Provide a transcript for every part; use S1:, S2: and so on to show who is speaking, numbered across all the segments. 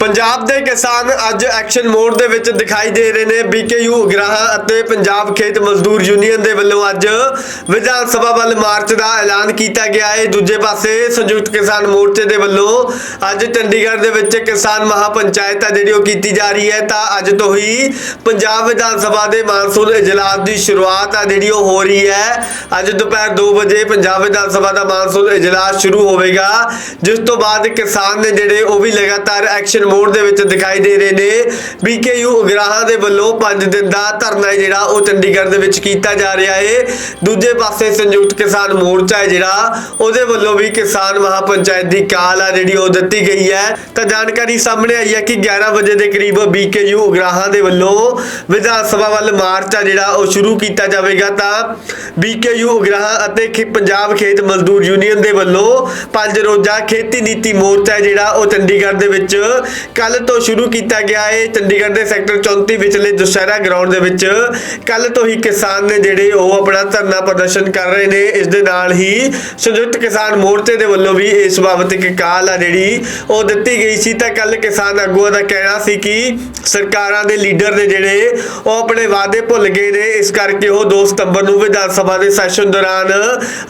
S1: ਪੰਜਾਬ ਦੇ ਕਿਸਾਨ ਅੱਜ ਐਕਸ਼ਨ ਮੋਡ ਦੇ ਵਿੱਚ ਦਿਖਾਈ ਦੇ ਰਹੇ ਨੇ। ਬੀਕੇਯੂ ਉਗਰਾਹਾਂ ਅਤੇ ਪੰਜਾਬ ਖੇਤ ਮਜ਼ਦੂਰ ਯੂਨੀਅਨ ਦੇ ਵੱਲੋਂ ਅੱਜ ਵਿਧਾਨ ਸਭਾ ਵੱਲ ਮਾਰਚ ਦਾ ਐਲਾਨ ਕੀਤਾ ਗਿਆ ਹੈ। ਦੂਜੇ ਪਾਸੇ ਸੰਯੁਕਤ ਕਿਸਾਨ ਮੋਰਚੇ ਦੇ ਵੱਲੋਂ ਅੱਜ ਚੰਡੀਗੜ੍ਹ ਦੇ ਵਿੱਚ ਕਿਸਾਨ ਮਹਾਪੰਚਾਇਤ ਆ ਜਿਹੜੀ ਉਹ ਕੀਤੀ ਜਾ ਰਹੀ ਹੈ, ਤਾਂ ਅੱਜ ਤੋਂ ਹੀ ਪੰਜਾਬ ਵਿਧਾਨ ਸਭਾ ਦੇ ਮਾਨਸੂਨ ਇਜਲਾਸ ਦੀ ਸ਼ੁਰੂਆਤ ਆ ਜਿਹੜੀ ਉਹ ਹੋ ਰਹੀ ਹੈ। ਅੱਜ ਦੁਪਹਿਰ 2 ਵਜੇ ਪੰਜਾਬ ਵਿਧਾਨ ਸਭਾ ਦਾ ਮਾਨਸੂਨ ਇਜਲਾਸ ਸ਼ੁਰੂ ਹੋਵੇਗਾ, ਜਿਸ ਤੋਂ ਬਾਅਦ ਕਿਸਾਨ ਨੇ ਜਿਹੜੇ ਉਹ ਵੀ ਲਗਾਤਾਰ ਐਕਸ਼ਨ ਮੋਡ ਦੇ ਵਿੱਚ ਦਿਖਾਈ ਦੇ ਰਹੇ ਨੇ। ਬੀਕੇਯੂ ਉਗਰਾਹਾਂ ਦੇ ਵੱਲੋਂ 5 ਦਿਨ ਦਾ ਧਰਨਾ ਜਿਹੜਾ ਉਹ ਚੰਡੀਗੜ੍ਹ ਦੇ ਵਿੱਚ ਕੀਤਾ ਜਾ ਰਿਹਾ ਹੈ। ਦੂਜੇ ਪਾਸੇ ਸੰਯੁਕਤ ਕਿਸਾਨ ਮੋਰਚਾ ਹੈ ਜਿਹੜਾ, ਉਹਦੇ ਵੱਲੋਂ ਵੀ ਕਿਸਾਨ ਮਹਾਪੰਚਾਇਤ ਦੀ ਕਾਲ ਆ ਜਿਹੜੀ ਉਹ ਦਿੱਤੀ ਗਈ ਹੈ। ਤਾਂ ਜਾਣਕਾਰੀ ਸਾਹਮਣੇ ਆਈ ਹੈ ਕਿ 11 ਵਜੇ ਦੇ ਕਰੀਬ ਬੀਕੇਯੂ ਉਗਰਾਹਾਂ ਦੇ ਵੱਲੋਂ ਵਿਧਾਨ ਸਭਾ ਵੱਲ ਮਾਰਚ ਆ ਜਿਹੜਾ ਉਹ ਸ਼ੁਰੂ ਕੀਤਾ ਜਾਵੇਗਾ। ਤਾਂ ਬੀਕੇਯੂ ਉਗਰਾਹਾਂ ਅਤੇ ਖੇ- ਪੰਜਾਬ ਖੇਤ ਮਜ਼ਦੂਰ ਯੂਨੀਅਨ ਦੇ ਵੱਲੋਂ ਪੰਜ ਰੋਜ਼ਾ ਖੇਤੀ ਨੀਤੀ ਮੋਰਚਾ ਹੈ ਜਿਹੜਾ ਉਹ ਚੰਡੀਗੜ੍ਹ ਦੇ ਵਿੱਚ ਕੱਲ ਤੋਂ ਸ਼ੁਰੂ ਕੀਤਾ ਗਿਆ ਹੈ ਚੰਡੀਗੜ੍ਹ ਦੇ ਸੈਕਟਰ 34 ਵਿਚਲੇ ਦੁਸ਼ਹਿਰਾ ਗਰਾਊਂਡ ਦੇ ਵਿੱਚ। ਕੱਲ ਤੋਂ ਹੀ ਕਿਸਾਨ ਨੇ ਜਿਹੜੇ ਉਹ ਆਪਣਾ ਧਰਨਾ ਪ੍ਰਦਰਸ਼ਨ ਕਰ ਰਹੇ ਨੇ, ਇਸ ਦੇ ਨਾਲ ਹੀ ਸੰਯੁਕਤ ਕਿਸਾਨ ਮੋਰਚੇ ਦੇ ਵੱਲੋਂ ਵੀ ਇਸ ਬਾਬਤ ਇੱਕ ਕਾਲ ਆ ਜਿਹੜੀ ਉਹ ਦਿੱਤੀ ਗਈ ਸੀ। ਤਾਂ ਕੱਲ ਕਿਸਾਨ ਆਗੂਆਂ ਦਾ ਕਹਿਣਾ ਸੀ ਕਿ ਸਰਕਾਰਾਂ ਦੇ ਲੀਡਰ ਨੇ ਜਿਹੜੇ ਉਹ ਆਪਣੇ ਵਾਅਦੇ ਭੁੱਲ ਗਏ ਨੇ। ਇਸ ਕਰਕੇ ਉਹ 2 ਸਤੰਬਰ ਨੂੰ ਵਿਧਾਨ ਸਭਾ ਦੇ ਸੈਸ਼ਨ ਦੌਰਾਨ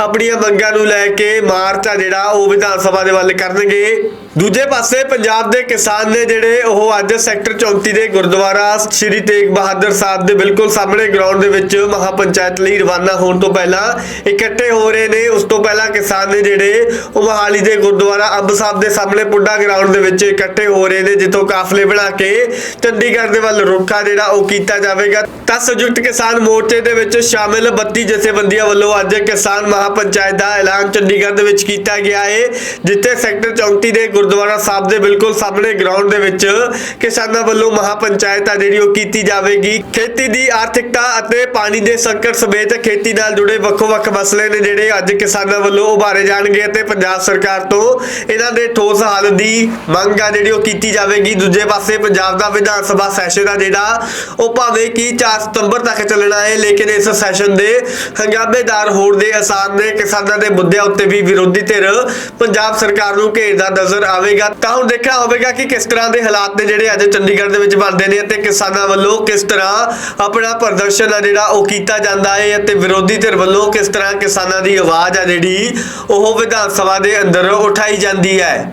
S1: ਆਪਣੀਆਂ ਮੰਗਾਂ ਨੂੰ ਲੈ ਕੇ ਮਾਰਚ ਆ ਜਿਹੜਾ ਉਹ ਵਿਧਾਨ ਸਭਾ ਦੇ ਵੱਲ ਕਰਨਗੇ। ਦੂਜੇ ਪਾਸੇ ਪੰਜਾਬ ਦੇ ਕਿਸਾਨ ਨੇ ਜਿਹੜੇ ਉਹ ਅੱਜ ਸੈਕਟਰ 34 ਦੇ ਗੁਰਦੁਆਰਾ ਸ਼੍ਰੀ ਤੇਗ ਬਹਾਦਰ ਸਾਹਿਬ ਦੇ ਬਿਲਕੁਲ ਸਾਹਮਣੇ ਗਰਾਊਂਡ ਦੇ ਵਿੱਚ ਮਹਾਪੰਚਾਇਤ ਲਈ ਰਵਾਨਾ ਹੋਣ ਤੋਂ ਪਹਿਲਾਂ ਇਕੱਠੇ ਹੋ ਰਹੇ ਨੇ। ਉਸ ਤੋਂ ਪਹਿਲਾਂ ਕਿਸਾਨ ਨੇ ਜਿਹੜੇ ਉਹ ਮਹਾਲੀ ਦੇ ਗੁਰਦੁਆਰਾ ਅੰਬ ਸਾਹਿਬ ਦੇ ਸਾਹਮਣੇ ਪੁੱਡਾ ਗਰਾਊਂਡ ਦੇ ਵਿੱਚ ਇਕੱਠੇ ਹੋ ਰਹੇ ਨੇ, ਜਿੱਥੋਂ ਕਾਫਲੇ ਬਣਾ ਕੇ ਚੰਡੀਗੜ੍ਹ ਦੇ ਵੱਲ ਰੁੱਖਾ ਜਿਹੜਾ ਉਹ ਕੀਤਾ ਜਾਵੇਗਾ। ਤਾਂ ਸੰਯੁਕਤ ਕਿਸਾਨ ਮੋਰਚੇ ਦੇ ਵਿੱਚ ਸ਼ਾਮਿਲ 32 ਜਥੇਬੰਦੀਆਂ ਵੱਲੋਂ ਅੱਜ ਕਿਸਾਨ ਮਹਾਪੰਚਾਇਤ ਦਾ ਐਲਾਨ ਚੰਡੀਗੜ੍ਹ ਦੇ ਵਿੱਚ ਕੀਤਾ ਗਿਆ ਹੈ ਜਿੱਥੇ ਸੈਕਟਰ 34 ਦੇ ਗੁਰਦੁਆਰਾ ਸਾਹਿਬ ਦੇ ਬਿਲਕੁਲ ਸਾਹਮਣੇ ਗਰਾਊਂਡ ਦੇ ਵਿੱਚ ਕਿਸਾਨਾਂ ਵੱਲੋਂ ਮਹਾਪੰਚਾਇਤ ਆ ਜਿਹੜੀ ਉਹ ਕੀਤੀ ਜਾਵੇਗੀ। ਖੇਤੀ ਦੀ ਆਰਥਿਕਤਾ ਅਤੇ ਪਾਣੀ ਦੇ ਸੰਕਟ ਸਮੇਤ ਖੇਤੀ ਨਾਲ ਜੁੜੇ ਵੱਖੋ-ਵੱਖ ਮਸਲੇ ਨੇ ਜਿਹੜੇ ਅੱਜ ਕਿਸਾਨਾਂ ਵੱਲੋਂ ਉਭਾਰੇ ਜਾਣਗੇ ਅਤੇ ਪੰਜਾਬ ਸਰਕਾਰ ਤੋਂ ਇਹਨਾਂ ਦੇ ਠੋਸ ਹੱਲ ਦੀ ਮੰਗ ਆ ਜਿਹੜੀ ਉਹ ਕੀਤੀ ਜਾਵੇਗੀ। ਦੂਜੇ ਪਾਸੇ ਪੰਜਾਬ ਦਾ ਵਿਧਾਨ ਸਭਾ ਸੈਸ਼ਨ ਆ ਜਿਹੜਾ, ਉਹ ਭਾਵੇਂ ਕਿ 4 ਸਤੰਬਰ ਤੱਕ ਚੱਲਣਾ ਹੈ, ਲੇਕਿਨ ਇਸ ਸੈਸ਼ਨ ਦੇ ਹੰਗਾਮੇਦਾਰ ਹੋਣ ਦੇ ਆਸਾਰ ਨੇ ਕਿਸਾਨਾਂ ਦੇ ਮੁੱਦਿਆਂ ਉੱਤੇ ਵੀ ਵਿਰੋਧੀ ਧਿਰ ਪੰਜਾਬ ਸਰਕਾਰ ਨੂੰ ਘੇਰਦਾ ਨਜ਼ਰ ਆਵੇਗਾ। ਤਾਂ ਹੁਣ ਦੇਖਿਆ ਹੋਵੇਗਾ ਕਿ ਕਿਸ ਤਰ੍ਹਾਂ ਦੇ ਹਾਲਾਤ ਨੇ ਜਿਹੜੇ ਅੱਜ ਚੰਡੀਗੜ੍ਹ ਦੇ ਵਿੱਚ ਬਣਦੇ ਨੇ ਅਤੇ ਕਿਸਾਨਾਂ ਵੱਲੋਂ ਕਿਸ ਤਰ੍ਹਾਂ ਆਪਣਾ ਪ੍ਰਦਰਸ਼ਨ ਆ ਜਿਹੜਾ ਉਹ ਕੀਤਾ ਜਾਂਦਾ ਹੈ ਅਤੇ ਵਿਰੋਧੀ ਧਿਰ ਵੱਲੋਂ ਕਿਸ ਤਰ੍ਹਾਂ ਕਿਸਾਨਾਂ ਦੀ ਆਵਾਜ਼ ਆ ਜਿਹੜੀ ਉਹ ਵਿਧਾਨ ਸਭਾ ਦੇ ਅੰਦਰ ਉਠਾਈ ਜਾਂਦੀ ਹੈ?